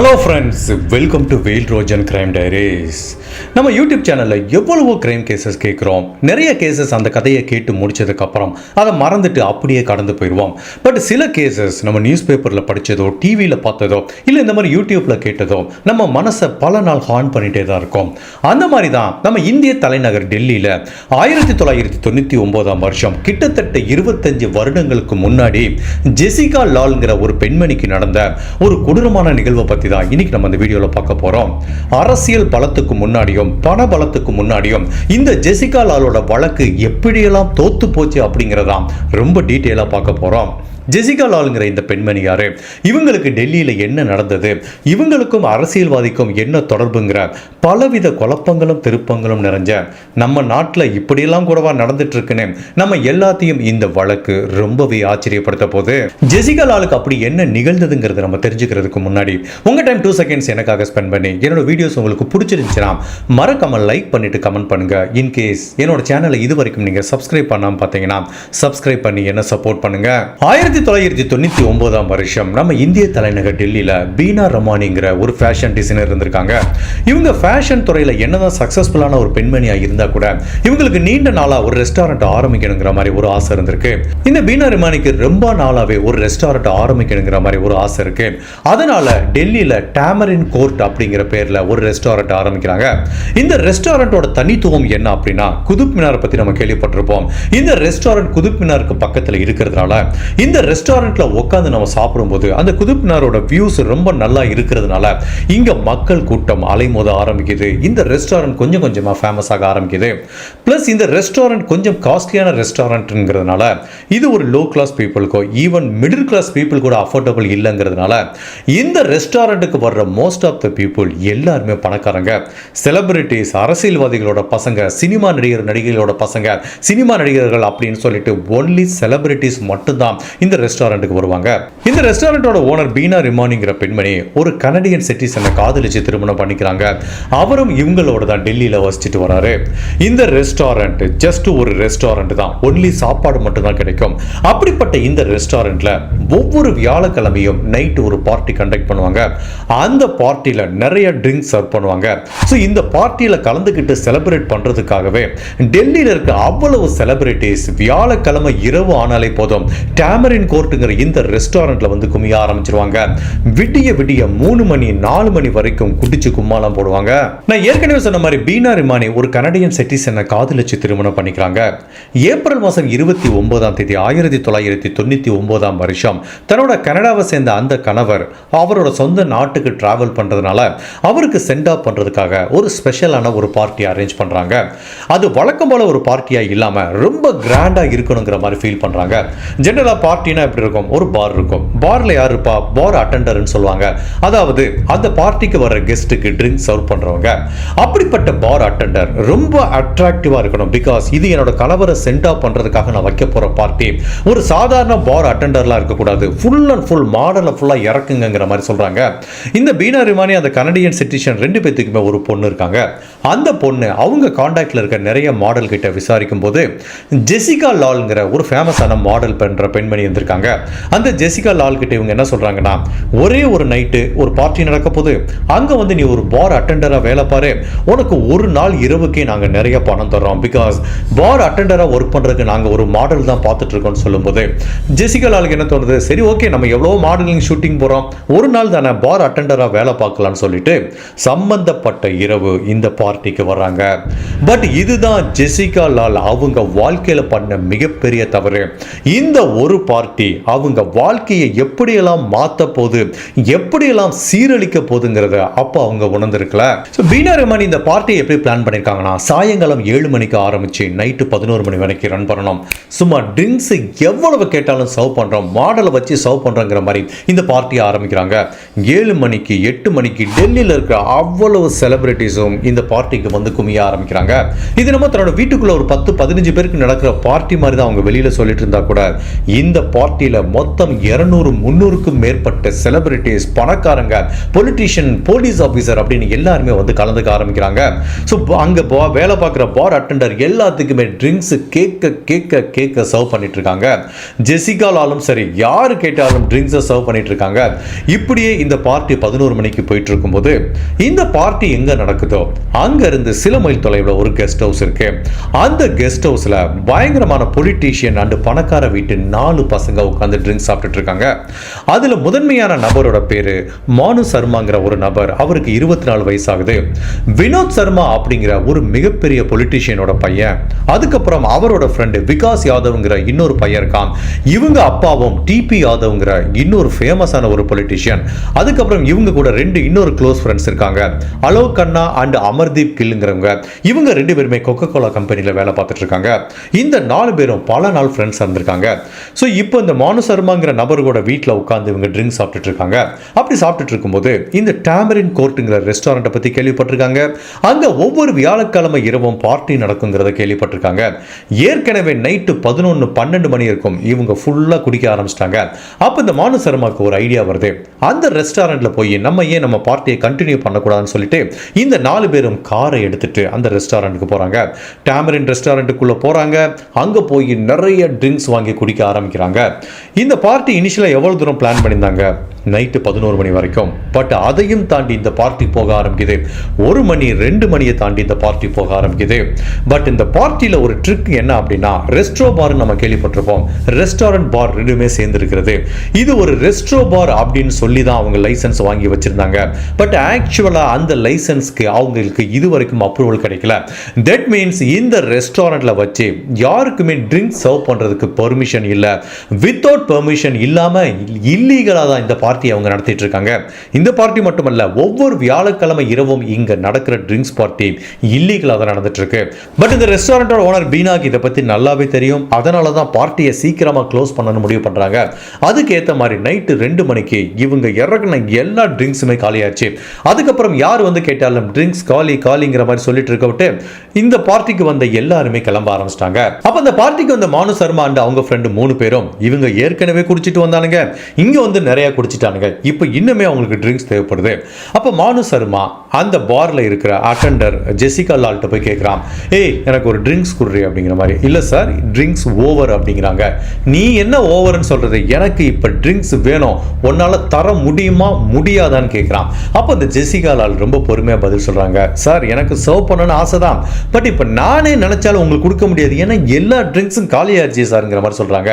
Hello friends welcome to வெயில் Rojan crime diaries நம்ம YouTube சேனலில் எவ்வளவோ கிரைம் கேசஸ் கேட்குறோம். நிறைய கேசஸ் அந்த கதையை கேட்டு முடிச்சதுக்கப்புறம் அதை மறந்துட்டு அப்படியே கடந்து போயிடுவோம். பட் சில கேசஸ் நம்ம நியூஸ் பேப்பரில் படித்ததோ டிவியில் பார்த்ததோ இல்லை இந்த மாதிரி யூடியூப்பில் கேட்டதோ நம்ம மனசை பல நாள் ஹார்ன் பண்ணிகிட்டே தான் இருக்கும். அந்த மாதிரி தான் நம்ம இந்திய தலைநகர் டெல்லியில் ஆயிரத்தி தொள்ளாயிரத்தி தொண்ணூற்றி ஒம்போதாம் வருஷம் கிட்டத்தட்ட இருபத்தஞ்சு வருடங்களுக்கு முன்னாடி ஜெசிகா லால்ங்கிற ஒரு பெண்மணிக்கு நடந்த ஒரு கொடூரமான நிகழ்வை பற்றி தான் இன்னைக்கு நம்ம இந்த வீடியோவில் பார்க்க போகிறோம் அரசியல் பலத்துக்கு முன்னாடியும் பண பலத்துக்கு முன்னாடியும் இந்த ஜெசிகா லாலோட வழக்கு எப்படியெல்லாம் தோத்து போச்சு அப்படிங்கிறதான் ரொம்ப டீட்டெயிலாக பார்க்க போகிறோம் ஜெசிகா லாலுங்கிற இந்த பெண்மணி யாரு இவங்களுக்கு டெல்லியில் என்ன நடந்தது இவங்களுக்கும் அரசியல்வாதிக்கும் என்ன தொடர்புங்கிற பலவித குழப்பங்களும் திருப்பங்களும் நிறைஞ்ச நம்ம நாட்டில் இப்படியெல்லாம் கூடவா நடந்துட்டு இருக்குன்னு நம்ம எல்லாத்தையும் இந்த வழக்கு ரொம்பவே ஆச்சரியப்படுத்த போது ஜெசிகா லாலுக்கு அப்படி என்ன நிகழ்ந்ததுங்கிறத நம்ம தெரிஞ்சுக்கிறதுக்கு முன்னாடி உங்க டைம் டூ செகண்ட்ஸ் எனக்காக ஸ்பெண்ட் பண்ணி என்னோட வீடியோஸ் உங்களுக்கு பிடிச்சிருந்துச்சுன்னா மறக்காம லைக் பண்ணிட்டு கமெண்ட் பண்ணுங்க. இன்கேஸ் என்னோட சேனலை இது வரைக்கும் நீங்க சப்ஸ்கிரைப் பண்ணாம பார்த்தீங்கன்னா சப்ஸ்கிரைப் பண்ணி என்ன சப்போர்ட் பண்ணுங்க. ஆயிரத்தி ஆயிரத்தி தொள்ளாயிரத்தி தொண்ணூற்றி ஒன்பதாம் வருஷம் நம்ம இந்திய தலைநகர் டெல்லியில் பீனா ரமானிங்கிற ஒரு ஃபேஷன் டிசைனர் இருந்திருக்காங்க. இவங்க ஃபேஷன் துறையில் என்னதான் சக்ஸஸ்ஃபுல்லான ஒரு பெண்மணியாக இருந்தால் கூட இவங்களுக்கு நீண்ட நாளாக ஒரு ரெஸ்டாரண்ட் ஆரம்பிக்கணுங்கிற மாதிரி ஒரு ஆசை இருந்திருக்கு. இந்த பீனா ரமானிக்கு ரொம்ப நாளாகவே ஒரு ரெஸ்டாரண்ட் ஆரம்பிக்கணுங்கிற மாதிரி ஒரு ஆசை இருக்கு. அதனால டெல்லியில் டேமரின் கோர்ட் அப்படிங்கிற பேரில் ஒரு ரெஸ்டாரண்ட் ஆரம்பிக்கிறாங்க. இந்த ரெஸ்டாரண்டோட தனித்துவம் என்ன அப்படின்னா குதுப் மினாரை பற்றி நம்ம கேள்விப்பட்டிருப்போம். இந்த ரெஸ்டாரண்ட் குதுப் மினாருக்கு பக்கத்தில் இருக்கிறதுனால இந்த ரெஸ்டாரண்ட்ல உட்காந்து நம்ம சாப்பிடும்போது அந்த குதுப்னாரோட வியூஸ் ரொம்ப நல்லா இருக்கிறதுனால இங்க மக்கள் கூட்டம் அலைமோத ஆரம்பிக்குது. இந்த ரெஸ்டாரண்ட் கொஞ்சம் கொஞ்சமா ஃபேமஸ் ஆக ஆரம்பிக்குது. பிளஸ் இந்த ரெஸ்டாரண்ட் கொஞ்சம் காஸ்ட்லியான ரெஸ்டாரண்ட்ங்கிறதுனால இது ஒரு லோ கிளாஸ் பீப்புளுக்கோ ஈவன் மிடில் கிளாஸ் பீப்புள் கூட அஃபோர்டபுள் இல்லைங்கிறதுனால இந்த ரெஸ்டாரண்ட்டுக்கு வர்ற மோஸ்ட் ஆஃப் த பீப்புள் எல்லாருமே பணக்காரங்க. செலிபிரிட்டிஸ் அரசியல்வாதிகளோட பசங்க சினிமா நடிகர் நடிகைகளோட பசங்க சினிமா நடிகர்கள் அப்படின்னு சொல்லிட்டு ஒன்லி செலிபிரிட்டிஸ் மட்டும்தான். இந்த இந்த ரெஸ்டாரண்ட்டுக்கு வருவாங்க. இந்த ரெஸ்டாரண்டோட ஓனர் பீனா ரிமானிங்கிற பெண்மணி ஒரு கனடியன் சிட்டிசனை காதலிச்சு திருமணம் பண்ணிக்கிறாங்க. அவரும் இவங்களோட தான் டெல்லியில் வசிச்சுட்டு வராரு. இந்த ரெஸ்டாரண்ட் ஜஸ்ட் ஒரு ரெஸ்டாரண்ட் தான். ஒன்லி சாப்பாடு மட்டும்தான் கிடைக்கும். அப்படிப்பட்ட இந்த ரெஸ்டாரண்ட்ல ஒவ்வொரு வியாழக்கிழமையும் நைட்டு ஒரு பார்ட்டி கண்டக்ட் பண்ணுவாங்க. அந்த பார்ட்டியில் நிறைய ட்ரிங்க்ஸ் சர்வ் பண்ணுவாங்க. ஸோ இந்த பார்ட்டியில் கலந்துக்கிட்டு செலிப்ரேட் பண்ணுறதுக்காகவே டெல்லியில் இருக்க அவ்வளவு செலிபிரிட்டிஸ் வியாழக்கிழமை இரவு ஆனாலே போதும். டேமரின் கோர்ட்டுங்கிற இந்த ரெஸ்டாரண்ட்டில் வந்து குமிய ஆரம்பிச்சிருவாங்க. விடிய விடிய மூணு மணி நாலு மணி வரைக்கும் குடிச்சு கும்மாளம் போடுவாங்க. நான் ஏற்கனவே சொன்ன மாதிரி பீனா ரிமானி ஒரு கனடியன் செட்டிசனை காதலிச்சு திருமணம் பண்ணிக்கிறாங்க. ஏப்ரல் மாதம் இருபத்தி ஒன்பதாம் தேதி ஆயிரத்தி தொள்ளாயிரத்தி தொண்ணூற்றி ஒன்பதாம் வருஷம் தன்னோட கனடாவை சேர்ந்த அந்த கணவர் அவரோட சொந்த நாட்டுக்கு டிராவல் பண்ணுறதுனால அவருக்கு சென்ட் ஆஃப் பண்ணுறதுக்காக ஒரு ஸ்பெஷலான ஒரு பார்ட்டி அரேஞ்ச் பண்ணுறாங்க அது வழக்கம் போல ஒரு பார்ட்டியாக இல்லாமல் ரொம்ப கிராண்டாக இருக்கணுங்கிற மாதிரி ஃபீல் பண்ணுறாங்க ஜென்ரலாக பார்ட்டி பார்ட்டினா எப்படி இருக்கும்? ஒரு பார் இருக்கும். பார்ல யார் இருப்பா பார் அட்டண்டர்னு சொல்லுவாங்க. அதாவது அந்த பார்ட்டிக்கு வர கெஸ்ட்டுக்கு ட்ரிங்க் சர்வ் பண்ணுறவங்க அப்படிப்பட்ட பார் அட்டண்டர் ரொம்ப அட்ராக்டிவாக இருக்கணும். பிகாஸ் இது என்னோட கணவரை சென்ட் பண்ணுறதுக்காக நான் வைக்க போகிற பார்ட்டி ஒரு சாதாரண பார் அட்டண்டர்லாம் இருக்கக்கூடாது. ஃபுல் அண்ட் ஃபுல் மாடலை ஃபுல்லாக இறக்குங்கிற மாதிரி சொல்கிறாங்க இந்த பீனா ரிமானி அந்த கனடியன் சிட்டிஷன் ரெண்டு பேத்துக்குமே ஒரு பொண்ணு இருக்காங்க. அந்த பொண்ணு அவங்க காண்டாக்டில் இருக்க நிறைய மாடல் கிட்ட விசாரிக்கும் போது ஜெசிகா லால்ங்கிற ஒரு ஃபேமஸான மாடல் பண்ணுற பெண்மணி இருந்திருக்காங்க அந்த ஜெசிகா லால் கிட்ட இவங்க என்ன சொல்கிறாங்கன்னா ஒரே ஒரு நைட்டு ஒரு பார்ட்டி நடக்க போது அங்கே வந்து நீ ஒரு பார் அட்டெண்டராக வேலை பாரு. உனக்கு ஒரு நாள் இரவுக்கே நாங்கள் நிறைய பணம் தர்றோம். பிகாஸ் பார் அட்டெண்டராக ஒர்க் பண்ணுறதுக்கு நாங்கள் ஒரு மாடல் தான் பார்த்துட்டு இருக்கோம்னு சொல்லும்போது ஜெசிகா லாலுக்கு என்ன தோணுது? சரி ஓகே நம்ம எவ்வளோ மாடலிங் ஷூட்டிங் போகிறோம் ஒரு நாள் தானே பார் அட்டெண்டராக வேலை பார்க்கலாம்னு சொல்லிட்டு சம்பந்தப்பட்ட இரவு இந்த பார்ட்டிக்கு வர்றாங்க. பட் இதுதான் ஜெசிகா லால் அவங்க வாழ்க்கையில் பண்ண மிகப்பெரிய தவறு. இந்த ஒரு பார்ட்டி அவங்க வாழ்க்கையை எப்படியெல்லாம் மாற்ற போகுது எப்படியெல்லாம் சீரழிக்க போகுதுங்கிறத அப்போ அவங்க உணர்ந்திருக்கல. ஸோ பீனா ரஹ்மான் இந்த பார்ட்டியை எப்படி பிளான் பண்ணியிருக்காங்கன்னா சாயங்காலம் ஏழு மணிக்கு ஆரம்பிச்சு நைட்டு பதினோரு மணி வரைக்கும் ரன் பண்ணணும். சும்மா ட்ரிங்க்ஸ் எவ்வளவு கேட்டாலும் சர்வ் பண்ணுறோம் மாடலை வச்சு சர்வ் பண்ணுறோங்கிற மாதிரி இந்த பார்ட்டியை ஆரம்பிக்கிறாங்க. ஏழு மணிக்கு எட்டு மணிக்கு டெல்லியில் இருக்கிற அவ்வளவு செலிபிரிட்டிஸும் இந்த பார்ட்டிக்கு வந்து குமிய ஆரம்பிக்கிறாங்க. இது நம்ம தன்னோட வீட்டுக்குள்ள ஒரு பத்து பதினஞ்சு பேருக்கு நடக்கிற பார்ட்டி மாதிரி தான் அவங்க வெளியில் சொல்லிட்டு இருந்தால் கூட இந்த பார்ட்டியில மொத்தம் இருநூறு முந்நூறுக்கும் மேற்பட்ட செலிபிரிட்டிஸ் பணக்காரங்க பொலிட்டீஷியன் போலீஸ் ஆஃபீஸர் அப்படின்னு எல்லாருமே வந்து கலந்துக்க ஆரம்பிக்கிறாங்க. ஸோ அங்க பா- வேலை பார்க்குற பார் அட்டெண்டர் எல்லாத்துக்குமே ட்ரிங்க்ஸ் கேட்க கேட்க கேட்க சர்வ் பண்ணிட்டு இருக்காங்க ஜெசிகா சரி யாரு கேட்டாலும் ட்ரிங்க்ஸை சர்வ் பண்ணிட்டு இருக்காங்க இப்படியே இந்த பார்ட்டி பதினோரு மணிக்கு போயிட்டு இருக்கும்போது இந்த பார்ட்டி எங்க நடக்குதோ அங்க இருந்து சில மைல் தொலைவில் ஒரு கெஸ்ட் ஹவுஸ் இருக்கு. அந்த கெஸ்ட் ஹவுஸ்ல பயங்கரமான பொலிட்டீஷியன் அண்டு பணக்கார வீட்டு நாலு பசங்க பசங்க உட்காந்து ட்ரிங்க்ஸ் சாப்பிட்டுட்டு இருக்காங்க அதில் முதன்மையான நபரோட பேர் மானு சர்மாங்கிற ஒரு நபர். அவருக்கு இருபத்தி நாலு வயசாகுது. வினோத் சர்மா அப்படிங்கிற ஒரு மிகப்பெரிய பொலிட்டீஷியனோட பையன். அதுக்கப்புறம் அவரோட ஃப்ரெண்டு விகாஸ் யாதவ்ங்கிற இன்னொரு பையன் இருக்கான். இவங்க அப்பாவும் டிபி யாதவ்ங்கிற இன்னொரு ஃபேமஸான ஒரு பொலிட்டீஷியன் அதுக்கப்புறம் இவங்க கூட ரெண்டு இன்னொரு க்ளோஸ் ஃப்ரெண்ட்ஸ் இருக்காங்க. அலோக் கண்ணா அண்ட் அமர்தீப் கில்லுங்கிறவங்க. இவங்க ரெண்டு பேருமே கொக்கோ கோலா கம்பெனியில் வேலை பார்த்துட்டு இருக்காங்க இந்த நாலு பேரும் பல நாள் ஃப்ரெண்ட்ஸ் இருந்திருக்காங்க. ஸோ இப்போ இப்போ இந்த மானு சர்மாங்கிற நபரோட வீட்டில் உட்காந்து இவங்க ட்ரிங்க் சாப்பிட்டுட்டு இருக்காங்க அப்படி சாப்பிட்டுட்டு இருக்கும்போது இந்த டேமரின் கோர்ட்டுங்கிற ரெஸ்டாரண்ட்டை பற்றி கேள்விப்பட்டிருக்காங்க. அங்கே ஒவ்வொரு வியாழக்கிழமை இரவும் பார்ட்டி நடக்குங்கிறத கேள்விப்பட்டிருக்காங்க. ஏற்கனவே நைட்டு பதினொன்று பன்னெண்டு மணி இருக்கும். இவங்க ஃபுல்லாக குடிக்க ஆரம்பிச்சிட்டாங்க. அப்போ இந்த மானுசர்மாக்கு ஒரு ஐடியா வருது. அந்த ரெஸ்டாரண்ட்டில் போய் நம்ம ஏன் நம்ம பார்ட்டியை கண்டினியூ பண்ணக்கூடாதுன்னு சொல்லிட்டு இந்த நாலு பேரும் காரை எடுத்துட்டு அந்த ரெஸ்டாரண்ட்டுக்கு போகிறாங்க டேமரின் ரெஸ்டாரண்ட்டுக்குள்ளே போகிறாங்க அங்கே போய் நிறைய ட்ரிங்க்ஸ் வாங்கி குடிக்க ஆரம்பிக்கிறாங்க. இந்த பார்ட்டி இனிஷியலாக எவ்வளோ தூரம் பிளான் பண்ணியிருந்தாங்க? நைட்டு பதினோரு மணி வரைக்கும். பட் அதையும் தாண்டி இந்த பார்ட்டி போக ஆரம்பிக்குது. ஒரு மணி ரெண்டு மணியை தாண்டி இந்த பார்ட்டி போக ஆரம்பிக்குது. பட் இந்த பார்ட்டியில் ஒரு ட்ரிக் என்ன அப்படின்னா ரெஸ்ட்ரோ பார் நம்ம கேள்விப்பட்டிருப்போம். ரெஸ்டாரண்ட் பார் ரெண்டுமே சேர்ந்துருக்கிறது. இது ஒரு ரெஸ்ட்ரோ பார் அப்படின்னு சொல்லி தான் அவங்க லைசன்ஸ் வாங்கி வச்சிருந்தாங்க. பட் ஆக்சுவலாக அந்த லைசன்ஸ்க்கு அவங்களுக்கு இது வரைக்கும் அப்ரூவல் கிடைக்கல. தட் மீன்ஸ் இந்த ரெஸ்டாரண்ட்டில் வச்சு யாருக்குமே ட்ரிங்க் சர்வ் பண்ணுறதுக்கு பர்மிஷன் இல்லை. வித்தவுட் பெர்மிஷன் இல்லாமல் இல்லீகலாக தான் இந்த பார்ட்டி அவங்க நடத்திட்டு இருக்காங்க. இந்த பார்ட்டி மட்டுமல்ல ஒவ்வொரு வியாழக்கிழமை இரவும் இங்கே நடக்கிற ட்ரிங்க்ஸ் பார்ட்டி இல்லீகலாக தான் நடந்துட்டு இருக்கு. பட் இந்த ரெஸ்டாரண்டோட ஓனர் பீனாக்கு இதை பற்றி நல்லாவே தெரியும். அதனால தான் பார்ட்டியை சீக்கிரமாக க்ளோஸ் பண்ணணும்னு முடிவு பண்ணுறாங்க அதுக்கு ஏற்ற மாதிரி நைட்டு ரெண்டு மணிக்கு இவங்க இறக்குன எல்லா ட்ரிங்க்ஸுமே காலியாச்சு. அதுக்கப்புறம் யார் வந்து கேட்டாலும் ட்ரிங்க்ஸ் காலி காலிங்கிற மாதிரி சொல்லிட்டு இருக்க விட்டு இந்த பார்ட்டிக்கு வந்த எல்லாருமே கிளம்ப ஆரம்பிச்சிட்டாங்க. அப்போ அந்த பார்ட்டிக்கு வந்த மானு சர்மா அண்ட் அவங்க ஃப்ரெண்டு மூணு பேரும் இவங்க ஏற்கனவே குடிச்சிட்டு வந்தானுங்க. இங்கே வந்து நிறையா குடிச்சிட்டானுங்க. இப்போ இன்னுமே அவங்களுக்கு ட்ரிங்க்ஸ் தேவைப்படுது. அப்போ மானு சர்மா அந்த பார்ல இருக்கிற அட்டெண்டர் ஜெசிகா லால்கிட்ட போய் கேட்குறான் ஏய் எனக்கு ஒரு ட்ரிங்க்ஸ் குடுறி அப்படிங்கிற மாதிரி. இல்லை சார் ட்ரிங்க்ஸ் ஓவர் அப்படிங்கிறாங்க. நீ என்ன ஓவர்னு சொல்கிறது எனக்கு இப்போ ட்ரிங்க்ஸ் வேணும். உன்னால் தர முடியுமா? முடியாதான்னு கேட்குறான் அப்போ இந்த ஜெசிகா லால் ரொம்ப பொறுமையாக பதில் சொல்கிறாங்க சார் எனக்கு சர்வ் பண்ணணும்னு ஆசை தான் பட் இப்போ நானே நினச்சாலும் உங்களுக்கு கொடுக்க முடியாது. ஏன்னா எல்லா ட்ரிங்க்ஸும் காலியாச்சு சார்ங்கிற மாதிரி சொல்கிறாங்க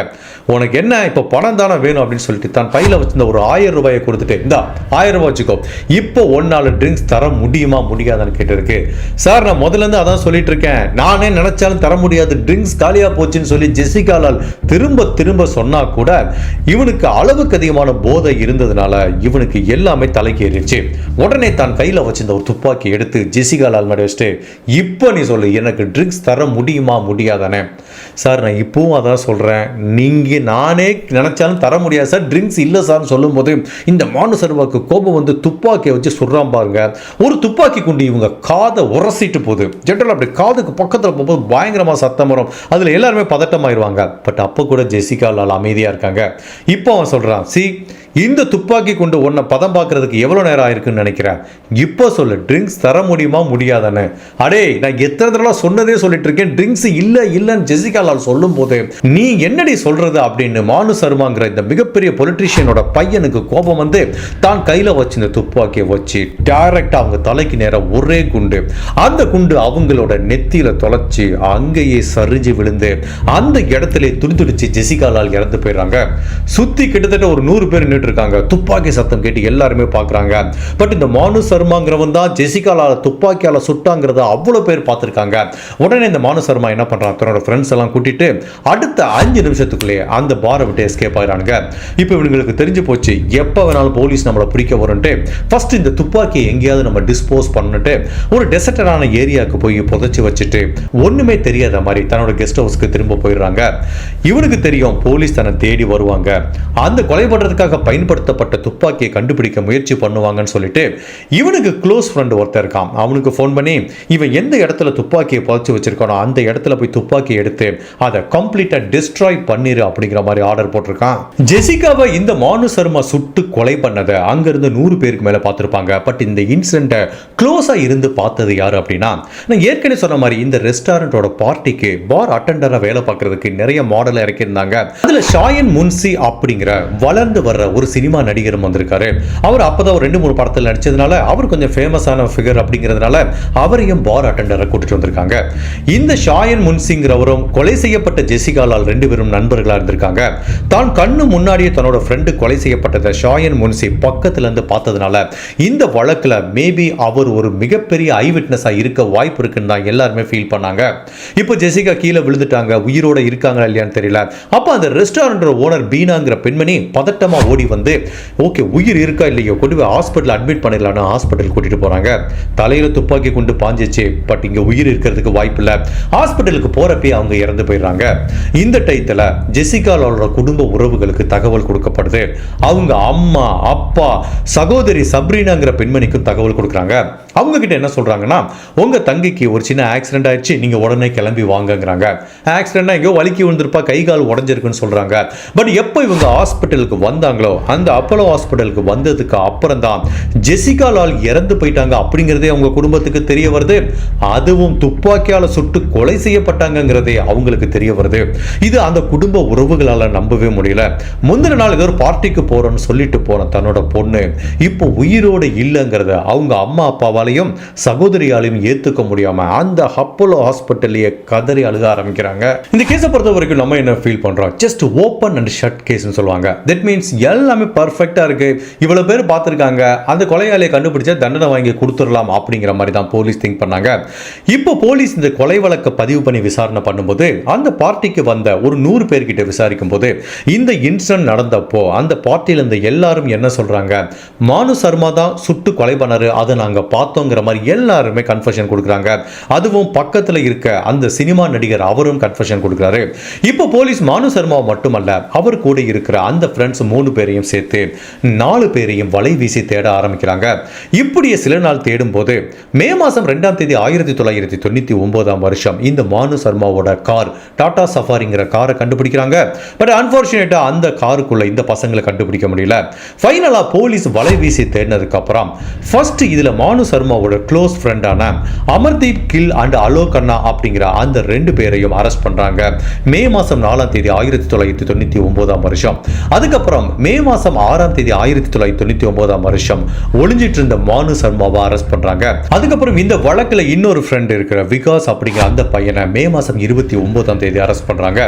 உனக்கு என்ன? இப்போ பணம் தானே வேணும் அப்படின்னு சொல்லிட்டு தான் பையில் வச்சிருந்த ஒரு ஆயிரம் ரூபாயை கொடுத்துட்டு இந்தா ஆயிரம் ரூபாய் வச்சுக்கோ. இப்போ ஒன்னால ட்ரிங்க்ஸ் தர முடியுமா முடியாதான்னு கேட்டிருக்கு. சார் நான் முதல்ல இருந்து அதான் சொல்லிட்டு இருக்கேன். நானே நினைச்சாலும் தர முடியாது. ட்ரிங்க்ஸ் காலியாக போச்சுன்னு சொல்லி ஜெசிகாலால் திரும்ப திரும்ப சொன்னா கூட இவனுக்கு அளவுக்கு அதிகமான போதை இருந்ததுனால இவனுக்கு எல்லாமே தலைக்கு உடனே தான் கையில் வச்சிருந்த ஒரு துப்பாக்கி எடுத்து ஜெசிகாலால் லால் வச்சுட்டு இப்போ நீ சொல்லு எனக்கு ட்ரிங்க்ஸ் தர முடியுமா முடியாதானே? சார் நான் இப்போவும் அதான் சொல்கிறேன் நீங்கள் நானே நினச்சாலும் தர முடியாது சார். ட்ரிங்க்ஸ் இல்லை சார்னு சொல்லும்போது இந்த மானு சர்வாக்கு கோபம் வந்து துப்பாக்கியை வச்சு சுடுறான் பாருங்க. ஒரு துப்பாக்கி குண்டு இவங்க காதை உரசிட்டு போகுது. ஜென்ரல் அப்படி காதுக்கு பக்கத்தில் போகும்போது பயங்கரமாக சத்தம் வரும். அதில் எல்லாருமே பதட்டமாயிருவாங்க. பட் அப்போ கூட ஜெசிகா லால் அமைதியாக இருக்காங்க. இப்போ அவன் சொல்கிறான் சி இந்த துப்பாக்கி கொண்டு உன்னை பதம் பார்க்கறதுக்கு எவ்வளோ நேரம் ஆயிருக்குன்னு நினைக்கிறேன்? இப்போ சொல்லு ட்ரிங்க்ஸ் தர முடியுமா முடியாதானே? அடே நான் எத்தனை தடவை சொன்னதே சொல்லிட்டு இருக்கேன். ட்ரிங்க்ஸ் இல்லை இல்லைன்னு ஜெசிகா லால் சொல்லும் போது நீ என்னடி சொல்றது அப்படின்னு மானு சர்மாங்கிற இந்த மிகப்பெரிய பொலிட்டீஷியனோட பையனுக்கு கோபம் வந்து தான் கையில் வச்சு இந்த துப்பாக்கியை வச்சு டைரக்டாக அவங்க தலைக்கு நேரம் ஒரே குண்டு. அந்த குண்டு அவங்களோட நெத்தியில தொலைச்சி அங்கேயே சரிஞ்சு விழுந்து அந்த இடத்துல துடிதுடிச்சு ஜெசிகா லால் இறந்து போயிடுறாங்க. சுத்தி கிட்டத்தட்ட ஒரு நூறு பேர் நின்றுட்டு இருக்காங்க துப்பாக்கி சத்தம் கேட்டு எல்லாருமே பார்க்குறாங்க. பட் இந்த மானு சர்மாங்கிறவன் தான் ஜெசிகாலால் துப்பாக்கியால் சுட்டாங்கிறத அவ்வளோ பேர் பார்த்துருக்காங்க. உடனே இந்த மானு சர்மா என்ன பண்ணுறான் தன்னோட ஃப்ரெண்ட்ஸ் எல்லாம் கூட்டிட்டு அடுத்த அஞ்சு நிமிஷத்துக்குள்ளேயே அந்த பாரை விட்டு எஸ்கேப் ஆகிறானுங்க இப்போ இவங்களுக்கு தெரிஞ்சு போச்சு எப்போ வேணாலும் போலீஸ் நம்மளை பிடிக்க வரும்ட்டு ஃபர்ஸ்ட் இந்த துப்பாக்கியை எங்கேயாவது நம்ம டிஸ்போஸ் பண்ணிட்டு ஒரு டெசர்டரான ஏரியாவுக்கு போய் புதைச்சி வச்சுட்டு ஒன்றுமே தெரியாத மாதிரி தன்னோட கெஸ்ட் ஹவுஸ்க்கு திரும்ப போயிடுறாங்க. இவனுக்கு தெரியும் போலீஸ் தன்னை தேடி வருவாங்க. அந்த கொலை பண்றதுக்காக பயன்படுத்தப்பட்ட துப்பாக்கியை கண்டுபிடிக்க முயற்சி பண்ணுவாங்கன்னு சொல்லிட்டு இவனுக்கு க்ளோஸ் ஃப்ரெண்ட் ஒருத்தர் இருக்கான். அவனுக்கு ஃபோன் பண்ணி இவன் எந்த இடத்துல துப்பாக்கியை புதைச்சி வச்சிருக்கானோ அந்த இடத்துல போய் துப்பாக்கி எடுத்து அதை கம்ப்ளீட்டாக டிஸ்ட்ராய் பண்ணிரு அப்படிங்கிற மாதிரி ஆர்டர் போட்டிருக்கான். ஜெசிகாவை இந்த மானு சர்மா சுட்டு கொலை பண்ணதை அங்கிருந்து நூறு பேருக்கு மேல பார்த்துருப்பாங்க. பட் இந்த இன்சிடென்ட்டை க்ளோஸா இருந்து பார்த்தது யாரு அப்படின்னா நான் ஏற்கனவே சொன்ன மாதிரி இந்த ரெஸ்டாரண்டோட பார்ட்டிக்கு பார் அட்டெண்டரா வேலை பார்க்கறதுக்கு நிறைய மாடலை இறக்கியிருந்தாங்க. அதுல ஷாயன் முன்சி அப்படிங்கிற வளர்ந்து வர்ற ஒரு சினிமா நடிகரும் வந்திருக்காரு. அவர் அப்பதான் ஒரு ரெண்டு மூணு படத்தில் நடிச்சதுனால அவர் கொஞ்சம் ஃபேமஸான ஃபிகர் அப்படிங்கிறதுனால அவரையும் பார் அட்டண்டரை கூட்டிட்டு வந்திருக்காங்க. இந்த ஷாயன் முன்சிங்கிறவரும் கொலை செய்யப்பட்ட ஜெசிகாலால் ரெண்டு பேரும் நண்பர்களா இருந்திருக்காங்க. தான் கண்ணு முன்னாடியே தன்னோட ஃப்ரெண்டு கொலை செய்யப்பட்டதை ஷாயன் முன்சி பக்கத்துல இருந்து பார்த்ததுனால இந்த வழக்குல மேபி அவர் ஒரு மிகப்பெரிய ஐ விட்னஸாக இருக்க வாய்ப்பு இருக்குன்னு தான் எல்லாருமே ஃபீல் பண்ணாங்க. இப்போ ஜெசிகா கீழே விழுந்துட்டாங்க உயிரோட இருக்காங்களா இல்லையான்னு தெரியல. அப்போ அந்த ரெஸ்டாரண்ட் ஓனர் பீனாங்கிற பெண்மணி பதட்டமா ஓடி வந்து ஓகே உயிர் இருக்கா இல்லையோ? கொண்டு போய் ஹாஸ்பிட்டல் அட்மிட் பண்ணிடலாம்னு ஹாஸ்பிட்டல் கூட்டிட்டு போறாங்க. தலையில துப்பாக்கி கொண்டு பாஞ்சிச்சு பட் இங்க உயிர் இருக்கிறதுக்கு வாய்ப்பு இல்லை. ஹாஸ்பிட்டலுக்கு போகிறப்பே அவங்க இறந்து போயிடுறாங்க. இந்த டயத்துல ஜெசிகாலோட குடும்ப உறவுகளுக்கு தகவல் கொடுக்கப்படுது. அவங்க அம்மா அப்பா சகோதரி சப்ரீனாங்கிற பெண்மணிக்கும் தகவல் கொடுக்குறாங்க. அவங்க கிட்ட என்ன சொல்றாங்கன்னா உங்க தங்கைக்கு ஒரு சின்ன ஆக்சிடென்ட் ஆயிடுச்சு நீங்க உடனே கிளம்பி வாங்கங்கிறாங்க. ஆக்சிடென்ட்னா எங்கேயோ வலிக்கி விழுந்திருப்பா கை கால் உடஞ்சிருக்குன்னு சொல்றாங்க. பட் எப்போ இவங்க ஹாஸ்பிட்டலுக்கு வந்தாங்களோ அந்த அப்போலோ ஹாஸ்பிட்டலுக்கு வந்ததுக்கு அப்புறம் தான் ஜெசிகா லால் இறந்து போயிட்டாங்க அப்படிங்கிறதே அவங்க குடும்பத்துக்கு தெரிய வருது. அதுவும் துப்பாக்கியால சுட்டு கொலை செய்யப்பட்டாங்கிறதே அவங்களுக்கு தெரிய வருது. இது அந்த குடும்ப உறவுகளால நம்பவே முடியல. முந்தின நாள் ஏதோ ஒரு பார்ட்டிக்கு போகிறோன்னு சொல்லிட்டு போன தன்னோட பொண்ணு இப்போ உயிரோடு இல்லைங்கிறத அவங்க அம்மா அப்பாவாலையும் சகோதரியாலையும் ஏத்துக்க முடியாம அந்த அப்போலோ ஹாஸ்பிட்டல்லையே கதறி அழுக ஆரம்பிக்கிறாங்க. இந்த கேஸை பொறுத்த வரைக்கும் நம்ம என்ன ஃபீல் பண்றோம்? ஜஸ்ட் ஓப்பன் அண்ட் ஷட் கேஸ்ன்னு சொல்லுவாங்க. தட் மீன்ஸ் எல்லாமே பர்ஃபெக்டாக இருக்கு. இவ்வளவு பேர் பார்த்துருக்காங்க. அந்த கொலையாளியை கண்டுபிடிச்சா தண்டனை வாங்கி கொடுத்துடலாம் அப்படிங்கிற மாதிரி தான் போலீஸ் திங்க் பண்ணாங்க. இப்போ போலீஸ் இந்த கொலை வழக்கை பதிவு பண்ணி விசாரணை பண்ணும்போது அந்த பார்ட்டிக்கு வந்த ஒரு நூறு பேர்கிட்ட விசாரிக்கும் போது இந்த இன்சிடென்ட் நடந்தப்போ அந்த பார்ட்டியில் இருந்த எல்லாரும் என்ன சொல்றாங்க? மானு சர்மா தான் சுட்டு கொலை பண்ணாரு அதை நாங்க பார்த்தோங்கிற மாதிரி எல்லாருமே கன்ஃபெஷன் கொடுக்குறாங்க. அதுவும் பக்கத்துல இருக்க அந்த சினிமா நடிகர் அவரும் கன்ஃபெஷன் கொடுக்குறாரு. இப்போ போலீஸ் மானு சர்மா மட்டுமல்ல அவர் கூட இருக்கிற அந்த ஃப்ரெண்ட்ஸ் மூணு பேரையும் பேரையும் சேர்த்து நாலு பேரையும் வலை வீசி தேட ஆரம்பிக்கிறாங்க. இப்படியே சில நாள் தேடும் போது மே மாதம் ரெண்டாம் தேதி ஆயிரத்தி தொள்ளாயிரத்தி தொண்ணூற்றி ஒன்பதாம் வருஷம் இந்த மானு சர்மாவோட கார் டாடா சஃபாரிங்கிற காரை கண்டுபிடிக்கிறாங்க. பட் அன்ஃபார்ச்சுனேட்டாக அந்த காருக்குள்ளே இந்த பசங்களை கண்டுபிடிக்க முடியல. ஃபைனலாக போலீஸ் வலை வீசி தேடினதுக்கப்புறம் ஃபர்ஸ்ட் இதில் மானு சர்மாவோட க்ளோஸ் ஃப்ரெண்டான அமர்தீப் கில் அண்ட் அலோக் அண்ணா அப்படிங்கிற அந்த ரெண்டு பேரையும் அரெஸ்ட் பண்ணுறாங்க மே மாதம் நாலாம் தேதி ஆயிரத்தி தொள்ளாயிரத்தி தொண்ணூற்றி ஒன்பதாம் வருஷம். அதுக்கப்புறம் மே மாசம் ஆறாம் தேதி ஆயிரத்தி தொள்ளாயிரத்தி தொண்ணூத்தி ஒன்பதாம் வருஷம் ஒளிஞ்சிட்டு இருந்த மானு சர்மாவை அரெஸ்ட் பண்றாங்க. அதுக்கப்புறம் இந்த வழக்குல இன்னொரு ஃப்ரெண்ட் இருக்கிற விகாஸ் அப்படிங்கிற அந்த பையனை மே மாசம் இருபத்தி ஒன்பதாம் தேதி அரெஸ்ட் பண்றாங்க.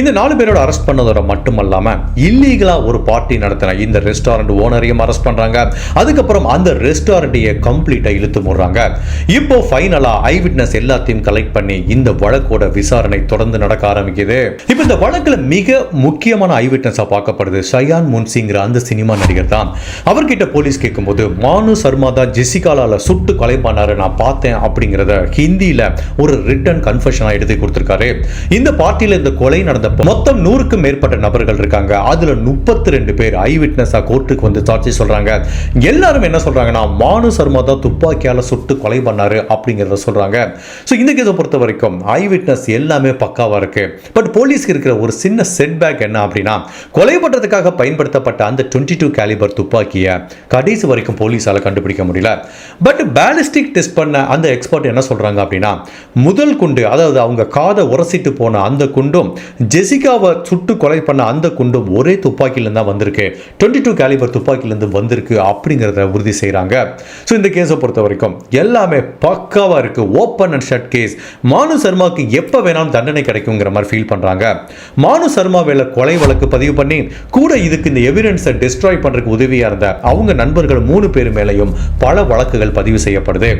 இந்த நாலு பேரோட அரெஸ்ட் பண்ணதோட மட்டுமல்லாம இல்லீகலா ஒரு பார்ட்டி நடத்தின இந்த ரெஸ்டாரண்ட் ஓனரையும் அரெஸ்ட் பண்றாங்க. அதுக்கப்புறம் அந்த ரெஸ்டாரண்ட்டையே கம்ப்ளீட்டா இழுத்து முடுறாங்க. இப்போ ஃபைனலா ஐ விட்னஸ் எல்லாத்தையும் கலெக்ட் பண்ணி இந்த வழக்கோட விசாரணை தொடர்ந்து நடக்க ஆரம்பிக்குது. இப்போ இந்த வழக்குல மிக முக்கியமான ஐ விட்னஸா பார்க்கப்படுது ஷயான் அப்படிங்கிற அந்த சினிமா நடிகர் தான். அவர்கிட்ட போலீஸ் கேட்கும்போது மானு சர்மா தான் ஜெசிகாலால் சுட்டு கொலை பண்ணாரு நான் பார்த்தேன் அப்படிங்கிறத ஹிந்தியில் ஒரு ரிட்டன் கன்ஃபெஷனா எழுதி கொடுத்துருக்காரு. இந்த பார்ட்டியில் இந்த கொலை நடந்தப்போ மொத்தம் நூறுக்கும் மேற்பட்ட நபர்கள் இருக்காங்க. அதில் முப்பத்தி ரெண்டு பேர் ஐ விட்னஸாக கோர்ட்டுக்கு வந்து சாட்சி சொல்கிறாங்க எல்லாரும் என்ன சொல்கிறாங்கன்னா மானு சர்மா தான் துப்பாக்கியால் சுட்டு கொலை பண்ணாரு அப்படிங்கிறத சொல்கிறாங்க ஸோ இந்த கேஸை பொறுத்த வரைக்கும் ஐ விட்னஸ் எல்லாமே பக்காவாக இருக்குது பட் போலீஸ்க்கு இருக்கிற ஒரு சின்ன செட்பேக் என்ன அப்படின்னா கொலை பண்ணுறதுக்காக பயன்படுத்தப்பட்ட அந்த டுவெண்ட்டி டூ கேலிபர் துப்பாக்கியை கடைசி வரைக்கும் போலீஸால கண்டுபிடிக்க முடியல. பட் பேலிஸ்டிக் டெஸ்ட் பண்ண அந்த எக்ஸ்பர்ட் என்ன சொல்றாங்க அப்படின்னா முதல் குண்டு அதாவது அவங்க காதை உரசிட்டு போன அந்த குண்டும் ஜெசிகாவை சுட்டு கொலை பண்ண அந்த குண்டும் ஒரே துப்பாக்கியிலேருந்து தான் வந்திருக்கு. டுவெண்ட்டி டூ கேலிபர் துப்பாக்கியிலேருந்து வந்திருக்கு அப்படிங்கிறத உறுதி செய்கிறாங்க ஸோ இந்த கேஸை பொறுத்த வரைக்கும் எல்லாமே பக்காவாக இருக்கு. ஓப்பன் அண்ட் ஷட் கேஸ் மானு சர்மாவுக்கு எப்போ வேணாலும் தண்டனை கிடைக்குங்கிற மாதிரி ஃபீல் பண்ணுறாங்க மானு சர்மா வேலை கொலை வழக்கு பதிவு பண்ணி கூட இதுக்கு இந்த எவிடன்ஸை டிஸ்ட்ராய் பண்ணுறதுக்கு உதவியாக இருந்த அவங்க நண்பர்கள் மூணு பேர் மேலேயும் பல வழக்குகள் பதிவு செய்யப்படுது.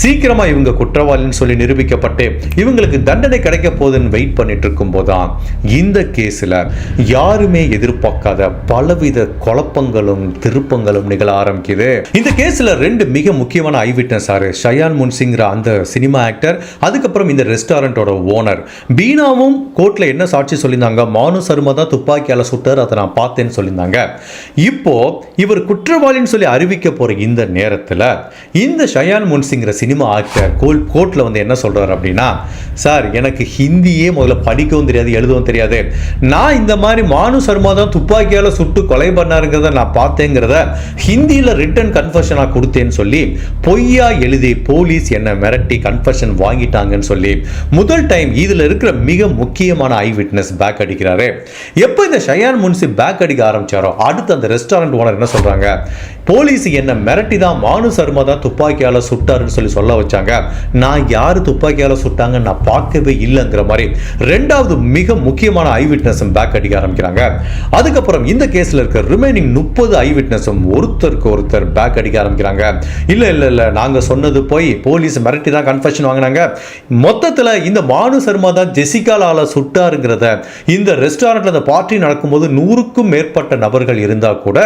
சீக்கிரமா இவங்க குற்றவாளின்னு சொல்லி நிரூபிக்கப்பட்டு இவங்களுக்கு தண்டனை கிடைக்க போகுதுன்னு வெயிட் பண்ணிட்டு இருக்கும் போதுதான் இந்த கேஸ்ல யாருமே எதிர்பார்க்காத பலவித குழப்பங்களும் திருப்பங்களும் நிகழ ஆரம்பிக்குது. இந்த கேஸ்ல ரெண்டு மிக முக்கியமான ஐ விட்னஸ் ஆறு ஷயான் முன்சிங்கிற அந்த சினிமா ஆக்டர் அதுக்கப்புறம் இந்த ரெஸ்டாரண்ட்டோட ஓனர் பீனாவும் கோர்ட்ல என்ன சாட்சி சொல்லியிருந்தாங்க? மானு சர்மா தான் துப்பாக்கியால சுட்டார் அதை நான் பார்த்தேன்னு சொல்லியிருந்தாங்க. இப்போ இவர் குற்றவாளின்னு சொல்லி அறிவிக்க போற இந்த நேரத்தில் இந்த ஷயான் முன்சிங்கிற சினிமா ஆக்டர் கோல் கோர்ட்ல வந்து என்ன சொல்றாரு அப்படின்னா சார் எனக்கு ஹிந்தியே முதல்ல படிக்கவும் தெரியாது எழுதவும் தெரியாது. நான் இந்த மாதிரி மானு சர்மா தான் துப்பாக்கியால சுட்டு கொலை பண்ணாருங்கிறத நான் பார்த்தேங்கிறத ஹிந்தியில் ரிட்டன் கன்ஃபர்ஷனாக கொடுத்தேன்னு சொல்லி பொய்யா எழுதி போலீஸ் என்னை மிரட்டி கன்ஃபர்ஷன் வாங்கிட்டாங்கன்னு சொல்லி முதல் டைம் இதில் இருக்கிற மிக முக்கியமான ஐ விட்னஸ் பேக் அடிக்கிறாரு. எப்போ இந்த ஷயான் முன்சி பேக் அடிக்க ஆரம்பிச்சாரோ அடுத்து அந்த ரெஸ்டாரண்ட் ஓனர் என்ன சொல்கிறாங்க போலீஸ் என்ன மிரட்டி தான் மானு சர்மா தான் துப்பாக்கியால சுட்டாருன்னு சொல்லி சொல்ல வச்சாங்க. நான் யார் துப்பாக்கியால சுட்டாங்க நான் பார்க்கவே இல்லைங்கிற மாதிரி ரெண்டாவது மிக முக்கியமான ஐ விட்னஸும் பேக் அடிக்க ஆரம்பிக்கிறாங்க. அதுக்கப்புறம் இந்த கேஸ்ல இருக்க ரிமைனிங் முப்பது ஐ விட்னஸும் ஒருத்தருக்கு ஒருத்தர் பேக் அடிக்க ஆரம்பிக்கிறாங்க. இல்ல இல்ல இல்ல. நாங்க சொன்னது போய் போலீஸ் மிரட்டி தான் கன்ஃபெஷன் வாங்கினாங்க. மொத்தத்துல இந்த மானு சர்மா தான் ஜெசிகாலால சுட்டாருங்கிறத இந்த ரெஸ்டாரண்ட்டில் அந்த பார்ட்டி நடக்கும்போது நூறுக்கும் மேற்பட்ட நபர் நபர்கள் இருந்தால் கூட